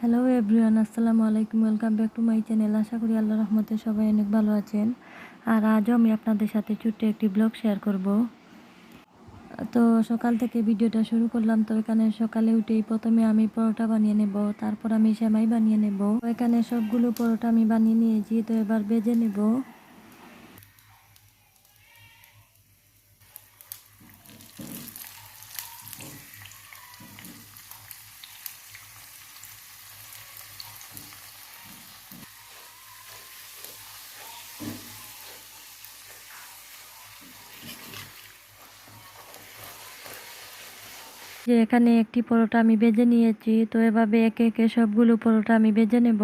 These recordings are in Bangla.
হ্যালো এভরিওয়ান আসসালামু আলাইকুম welcome back to my channel আশা করি আল্লাহ রহমতে সবাই অনেক ভালো আছেন। আর আজও আমি আপনাদের সাথে ছোট্ট একটি ব্লগ শেয়ার করব। তো সকাল থেকে ভিডিওটা শুরু করলাম। তো এখানে সকালে উঠেই প্রথমে আমি পরোটা বানিয়ে নেব, তারপর আমি সেমাই বানিয়ে নেব। এখানে সবগুলো পরোটা আমি বানিয়ে নিয়েছি, তো এবার বেজে নেব। যে এখানে একটি পরোটা আমি বেজে নিয়েছি, তো এভাবে একে একে সবগুলো পরোটা আমি বেজে নেব।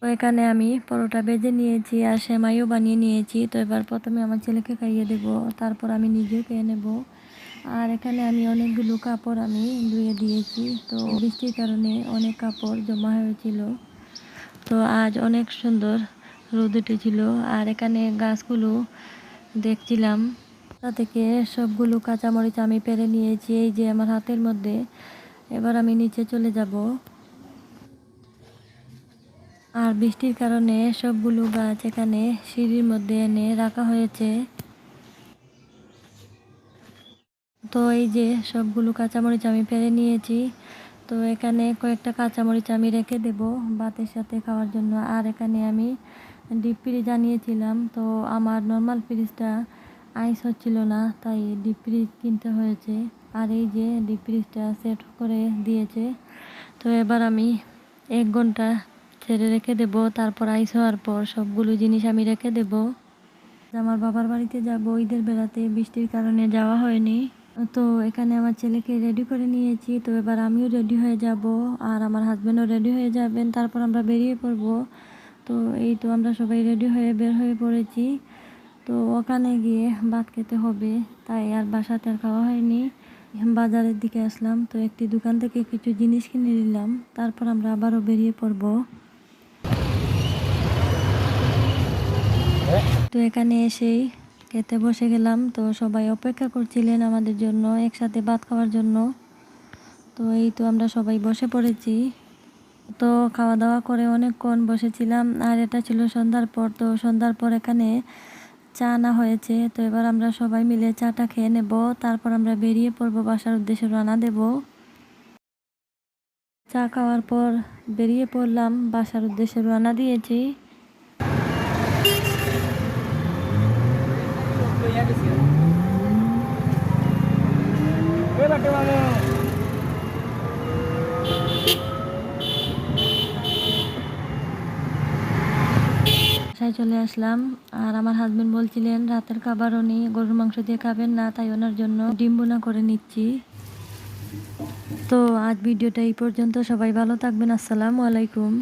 তো এখানে আমি পরোটা বেজে নিয়েছি আর সেমাইও বানিয়ে নিয়েছি। তো এবার প্রথমে আমার ছেলেকে খাইয়ে দেব, তারপর আমি নিজেও খেয়ে নেব। আর এখানে আমি অনেকগুলো কাপড় আমি ধুয়ে দিয়েছি, তো বৃষ্টির কারণে অনেক কাপড় জমা হয়েছিল। তো আজ অনেক সুন্দর রোদ উঠেছিল আর এখানে গাছগুলো দেখছিলাম। তা থেকে সবগুলো কাঁচামরিচ আমি পেরে নিয়েছি, এই যে আমার হাতের মধ্যে। এবার আমি নিচে চলে যাব। আর বৃষ্টির কারণে সবগুলো গাছ এখানে সিঁড়ির মধ্যে এনে রাখা হয়েছে। তো এই যে সবগুলো কাঁচামরিচ আমি পেরে নিয়েছি, তো এখানে কয়েকটা কাঁচামরিচ আমি রেখে দেব ভাতের সাথে খাওয়ার জন্য। আর এখানে আমি ডিপ ফ্রিজ আনিয়েছিলাম তো আমার নর্মাল ফ্রিজটা আইস হচ্ছিল না, তাই ডিপ ফ্রিজ কিনতে হয়েছে। আর এই যে ডিপ ফ্রিজটা সেট করে দিয়েছে, তো এবার আমি এক ঘণ্টা ছেড়ে রেখে দেব, তারপর আইস হওয়ার পর সবগুলো জিনিস আমি রেখে দেব। আমার বাবার বাড়িতে যাব, ঈদের বেড়াতে বৃষ্টির কারণে যাওয়া হয়নি। তো এখানে আমার ছেলেকে রেডি করে নিয়েছি, তো এবার আমিও রেডি হয়ে যাব, আর আমার হাজব্যান্ডও রেডি হয়ে যাবেন, তারপর আমরা বেরিয়ে পড়ব। তো এই তো আমরা সবাই রেডি হয়ে বের হয়ে পড়েছি। তো ওখানে গিয়ে ভাত খেতে হবে, তাই আর বাসাতে আর খাওয়া হয়নি। বাজারের দিকে আসলাম, তো একটি দোকান থেকে কিছু জিনিস কিনে নিলাম, তারপর আমরা আবারও বেরিয়ে পড়ব। তো এখানে এসেই খেতে বসে গেলাম, তো সবাই অপেক্ষা করছিলেন আমাদের জন্য, একসাথে ভাত খাওয়ার জন্য। তো এই তো আমরা সবাই বসে পড়েছি। তো খাওয়া দাওয়া করে অনেকক্ষণ বসেছিলাম। আর এটা ছিল সন্ধ্যার পর, তো সন্ধ্যার পর এখানে চা না হয়েছে। তো এবার আমরা সবাই মিলে চাটা খেয়ে নেব। তারপর আমরা বেরিয়ে পড়ব বাসার উদ্দেশ্যে রানা দেব। চা খাওয়ার পর বেরিয়ে পড়লাম, বাসার উদ্দেশ্যে রানা দিয়েছি। বাসায় চলে আসলাম। আর আমার হাজবেন্ড বলছিলেন, রাতের খাবার উনি গরুর মাংস দিয়ে খাবেন না, তাই ওনার জন্য ডিম বোনা করে নিচ্ছি। তো আজ ভিডিওটা এই পর্যন্ত। সবাই ভালো থাকবেন। আসসালামু আলাইকুম।